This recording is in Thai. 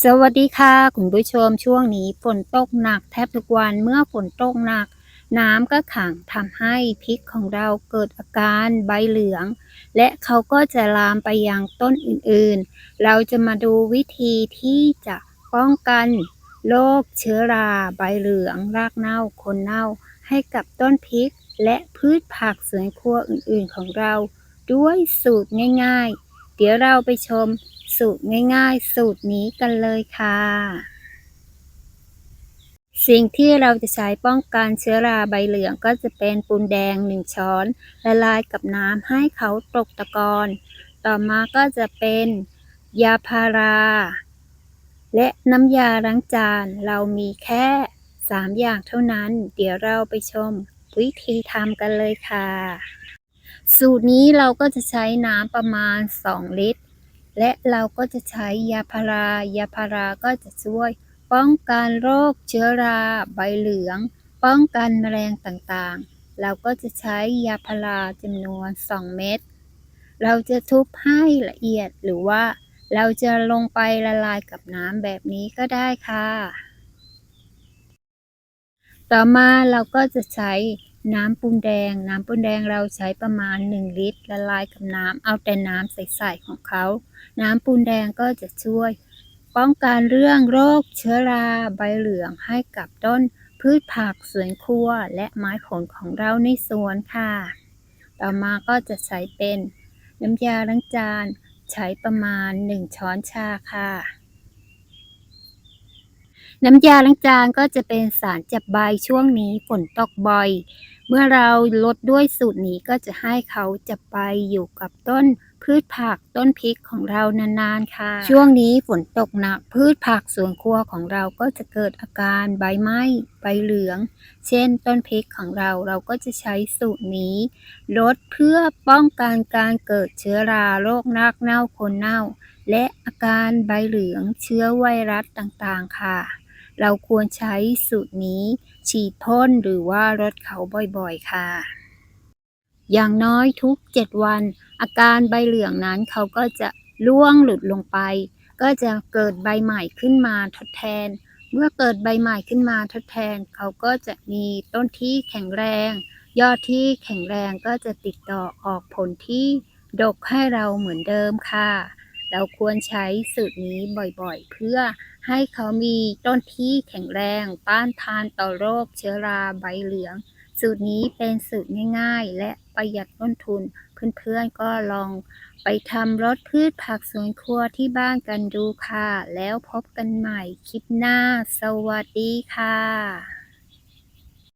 สวัสดีค่ะคุณผู้ชมช่วงนี้ฝนตกหนักแทบทุกวันเมื่อฝนตกหนัก น้ำก็ขังทำให้พริกของเราเกิดอาการใบเหลือง และเขาก็จะลามไปยังต้นอื่นๆ เราจะมาดูวิธีที่จะป้องกันโรคเชื้อราใบเหลือง รากเน่าคนเน่า ให้กับต้นพริก และพืชผักสวนครัวอื่นๆของเรา ด้วยสูตรง่ายๆ เดี๋ยวเราไปชม สูตรง่ายๆ สูตรนี้กันเลยค่ะ สิ่งที่เราจะใช้ป้องกันเชื้อราใบเหลืองก็จะเป็นปูนแดง 1 ช้อนละลายกับน้ำให้เขาตกตะกอนต่อมาก็จะเป็นยาพารา และน้ำยาล้างจานเรามีแค่ 3 อย่างเท่านั้น เดี๋ยวเราไปชมวิธีทำกันเลยค่ะ สูตรนี้เราก็จะใช้น้ำประมาณ 2 ลิตร และเราก็จะใช้ยาพารา ยาพาราก็จะช่วย ป้องกันโรคเชื้อรา ใบเหลือง ป้องกันแมลงต่างๆ เราก็จะใช้ยาพาราจำนวน 2 เม็ด เราจะทุบให้ละเอียดหรือว่า เราจะลงไปละลายกับน้ำแบบนี้ก็ได้ค่ะ ต่อมาเราก็จะใช้ น้ำปูนแดง น้ำปูนแดงเราใช้ประมาณ 1 ลิตร ละลายกับน้ำเอาแต่น้ำใสๆของเขา น้ำปูนแดงก็จะช่วย ป้องกันเรื่องโรคเชื้อราใบเหลืองให้กับต้นพืชผักสวนครัวและไม้ผลของเราในสวนค่ะ ต่อมาก็จะใช้เป็นน้ำยาล้างจาน ใช้ประมาณ 1 ช้อนชาค่ะน้ำยาล้างจานก็จะเป็นสารจับใบช่วงนี้ฝนตกบ่อย มื่อเราลดด้วยสูตรนี้ก็จะให้เขาจับใบอยู่กับต้นพืชผักต้นพริกของเรานานๆค่ะ ช่วงนี้ฝนตกหนักพืชผักสวนครัวของเราก็จะเกิดอาการใบไหม้ใบเหลือง เช่น ต้นพริกของเราเราก็จะใช้สูตรนี้ลดเพื่อป้องกันการเกิดเชื้อราโรครากเน่าโคนเน่า และอาการใบเหลืองเชื้อไวรัสต่างๆค่ะ เราควรใช้สูตรนี้ฉีดพ่นหรือว่ารดเขาบ่อยๆค่ะ อย่างน้อยทุก 7 วัน อาการใบเหลืองนั้นเขาก็จะร่วงหลุดลงไป ก็จะเกิดใบใหม่ขึ้นมาทดแทน เมื่อเกิดใบใหม่ขึ้นมาทดแทน เขาก็จะมีต้นที่แข็งแรง ยอดที่แข็งแรงก็จะติดต่อออกผลที่ดกให้เราเหมือนเดิมค่ะ เราควรใช้สูตรนี้บ่อยๆ เพื่อให้เขามีต้นที่แข็งแรงต้านทานต่อโรคเชื้อราใบเหลือง สูตรนี้เป็นสูตรง่ายๆ และประหยัดต้นทุน เพื่อนๆก็ลองไปทำรสพืชผักสวนครัวที่บ้านกันดูค่ะ แล้วพบกันใหม่คลิปหน้า สวัสดีค่ะ